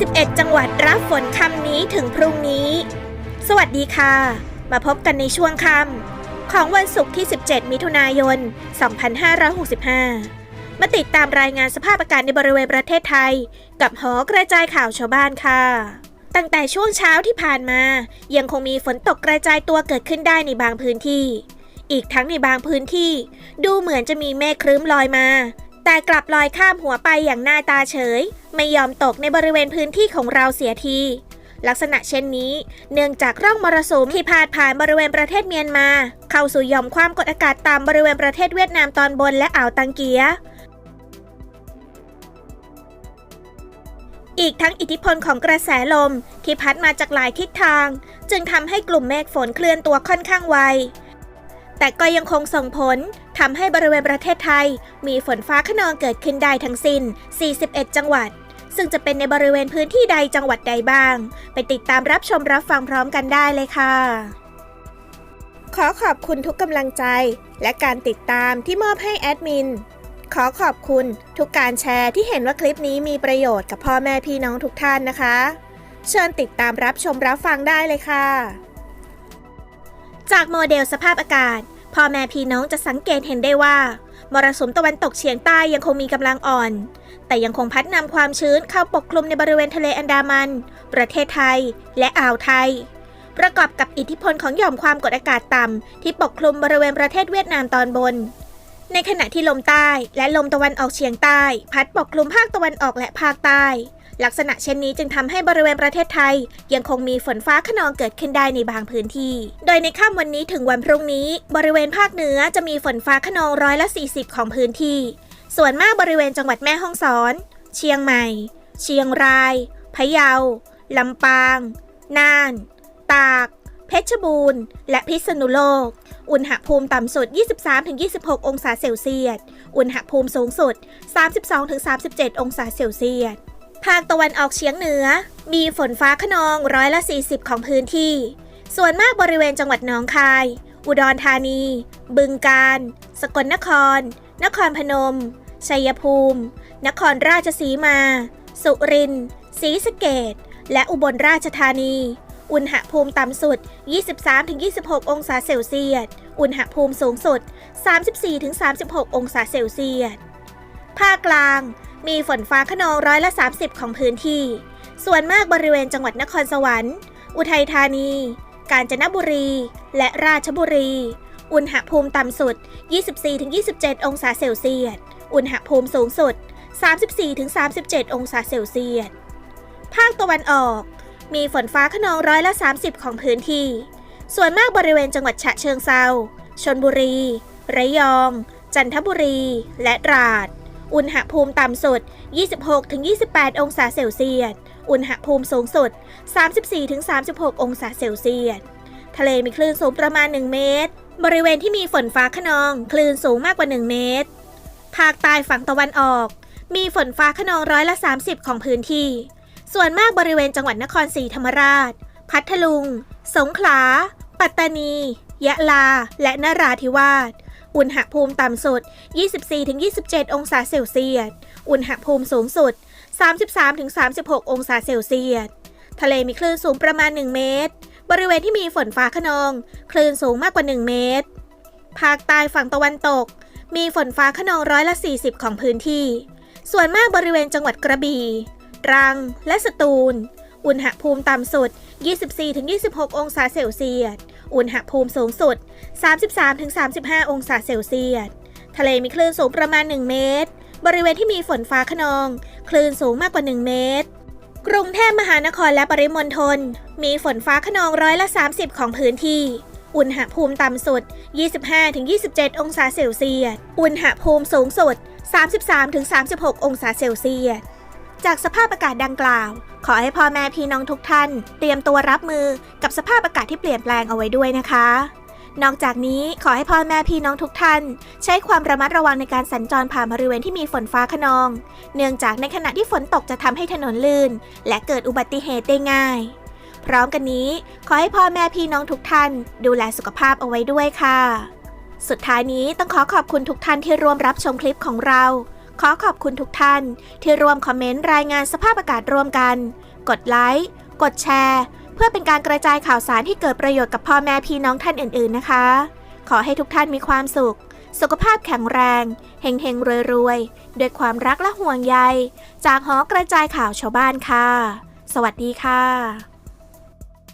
11จังหวัดรับฝนคำนี้ถึงพรุ่งนี้ สวัสดีค่ะ มาพบกันในช่วงคำของวันศุกร์ที่ 17 มิถุนายน 2565 มาติดตามรายงานสภาพอากาศในบริเวณประเทศไทย กับหอกระจายข่าวชาวบ้านค่ะ ตั้งแต่ช่วงเช้าที่ผ่านมา ยังคงมีฝนตกกระจายตัวเกิดขึ้นได้ในบางพื้นที่ อีกทั้งในบางพื้นที่ ดูเหมือนจะมีเมฆครึ้มลอยมา แต่กลับลอยข้ามหัวไปอย่างหน้าตาเฉย ไม่ยอมตกในบริเวณพื้นที่ของเราเสียที ลักษณะเช่นนี้ เนื่องจากร่องมรสุมที่พาดผ่านบริเวณประเทศเมียนมา เข้าสู่หย่อมความกดอากาศต่ำบริเวณประเทศเวียดนามตอนบนและอ่าวตังเกียอีกทั้งอิทธิพลของกระแสลมที่พัดมาจากหลายทิศทาง จึงทำให้กลุ่มเมฆฝนเคลื่อนตัวค่อนข้างไว แต่ก็ยังคงส่งผล ทำให้บริเวณประเทศไทย มีฝนฟ้าขนองเกิดขึ้นได้ทั้งสิ้น 41 จังหวัด ซึ่งจะเป็นในบริเวณพื้นที่ใดจังหวัดใดบ้าง ไปติดตามรับชมรับฟังพร้อมกันได้เลยค่ะ ขอขอบคุณทุกกำลังใจ และการติดตามที่มอบให้แอดมิน ขอขอบคุณทุกการแชร์ที่เห็นว่าคลิปนี้มีประโยชน์กับพ่อแม่พี่น้องทุกท่านนะคะ เชิญติดตามรับชมรับฟังได้เลยค่ะ จากโมเดลสภาพอากาศ พ่อแม่พี่น้องจะสังเกตเห็นได้ว่า มรสุมตะวันตกเฉียงใต้ยังคงมีกำลังอ่อน แต่ยังคงพัดนำความชื้นเข้าปกคลุมในบริเวณทะเลอันดามัน ประเทศไทย และอ่าวไทย ประกอบกับอิทธิพลของหย่อมความกดอากาศต่ำที่ปกคลุมบริเวณประเทศเวียดนามตอนบน ในขณะที่ลมใต้และลมตะวันออกเฉียงใต้ พัดปกคลุมภาคตะวันออกและภาคใต้ ลักษณะเช่นนี้จึงทำให้บริเวณประเทศไทย ยังคงมีฝนฟ้าขนองเกิดขึ้นได้ในบางพื้นที่ โดยในค่ำวันนี้ถึงวันพรุ่งนี้ บริเวณภาคเหนือจะมีฝนฟ้าขนองร้อยละ 40 ของพื้นที่ ส่วนมากบริเวณจังหวัดแม่ฮ่องสอน เชียงใหม่ เชียงราย พะเยา ลำปาง น่าน ตาก เพชรบูรณ์ และพิษณุโลก อุณหภูมิต่ำสุด 23-26 องศาเซลเซียส อุณหภูมิสูงสุด 32-37 องศาเซลเซียส ภาคตะวันออกเฉียงเหนือ มีฝนฟ้าขนองร้อยละ 40 ของพื้นที่ ส่วนมากบริเวณจังหวัดหนองคาย อุดรธานี บึงกาฬ สกลนคร นครพนม ชัยภูมิ นครราชสีมา สุรินทร์ศรีสะเกดและอุบลราชธานี อุณหภูมิต่ำสุด 23-26 องศาเซลเซียส อุณหภูมิสูงสุด 34-36 องศาเซลเซียส ภาคกลาง มีฝนฟ้าขนองร้อยละ 30 ของพื้นที่ ส่วนมากบริเวณจังหวัดนครสวรรค์ อุทัยธานี กาญจนบุรี และราชบุรี อุณหภูมิต่ำสุด 24-27 องศาเซลเซียส อุณหภูมิสูงสุด 34-37 องศาเซลเซียส ภาคตะวันออก มีฝนฟ้าขนองร้อยละ 30 ของพื้นที่ ส่วนมากบริเวณจังหวัดฉะเชิงเซา ชนบุรี ระยอง จันทบุรี และตราด อุณหภูมิต่ำสุด 26-28 องศาเซลเซียส อุณหภูมิสูงสุด 34-36 องศาเซลเซียส ทะเลมีคลื่นสูงประมาณ 1 เมตร บริเวณที่มีฝนฟ้าขนอง คลื่นสูงมากกว่า 1 เมตร ภาคใต้ฝั่งตะวันออก มีฝนฟ้าขนองร้อยละ 30 ของพื้นที่ ส่วนมากบริเวณจังหวัดนครศรีธรรมราช พัทลุง สงขลา ปัตตานี ยะลา และนราธิวาส อุณหภูมิต่ำสุด 24-27 องศาเซลเซียส อุณหภูมิสูงสุด 33-36 องศาเซลเซียส ทะเลมีคลื่นสูงประมาณ 1 เมตร บริเวณที่มีฝนฟ้าขนอง คลื่นสูงมากกว่า 1 เมตร ภาคใต้ฝั่งตะวันตก มีฝนฟ้าขนองร้อยละ 40 ของพื้นที่ ส่วนมากบริเวณจังหวัดกระบี่ตรัง และสตูล อุณหภูมิต่ำสุด 24-26 องศาเซลเซียส อุณหภูมิสูงสุด 33-35 องศาเซลเซียส ทะเลมีคลื่นสูงประมาณ 1 เมตร บริเวณที่มีฝนฟ้าขนอง คลื่นสูงมากกว่า 1 เมตร กรุงเทพมหานครและปริมณฑลมีฝนฟ้าขนองร้อยละ 30 ของพื้นที่ อุณหภูมิต่ำสุด 25-27 องศาเซลเซียส อุณหภูมิสูงสุด 33-36 องศาเซลเซียส จากสภาพอากาศดังกล่าว ขอให้พ่อแม่พี่น้องทุกท่าน เตรียมตัวรับมือกับสภาพอากาศที่เปลี่ยนแปลงเอาไว้ด้วยนะคะ นอกจากนี้ขอให้พ่อแม่พี่น้องทุกท่าน ใช้ความระมัดระวังในการสัญจรผ่านบริเวณที่มีฝนฟ้าขนอง เนื่องจากในขณะที่ฝนตกจะทำให้ถนนลื่น และเกิดอุบัติเหตุได้ง่าย พร้อมกันนี้ ขอให้พ่อแม่พี่น้องทุกท่าน ดูแลสุขภาพเอาไว้ด้วยค่ะ สุดท้ายนี้ต้องขอขอบคุณทุกท่านที่ร่วมรับชมคลิปของเรา ขอขอบคุณทุกท่าน ที่ร่วมคอมเมนต์รายงานสภาพอากาศร่วมกัน กดไลค์ กดแชร์ เพื่อเป็นการกระจายข่าวสารที่เกิดประโยชน์กับพ่อแม่พี่น้องท่านอื่นๆนะคะ ขอให้ทุกท่านมีความสุข สุขภาพแข็งแรง เฮงเฮงๆรวยๆ ด้วยความรักและห่วงใย จากหอกระจายข่าวชาวบ้านค่ะ สวัสดีค่ะ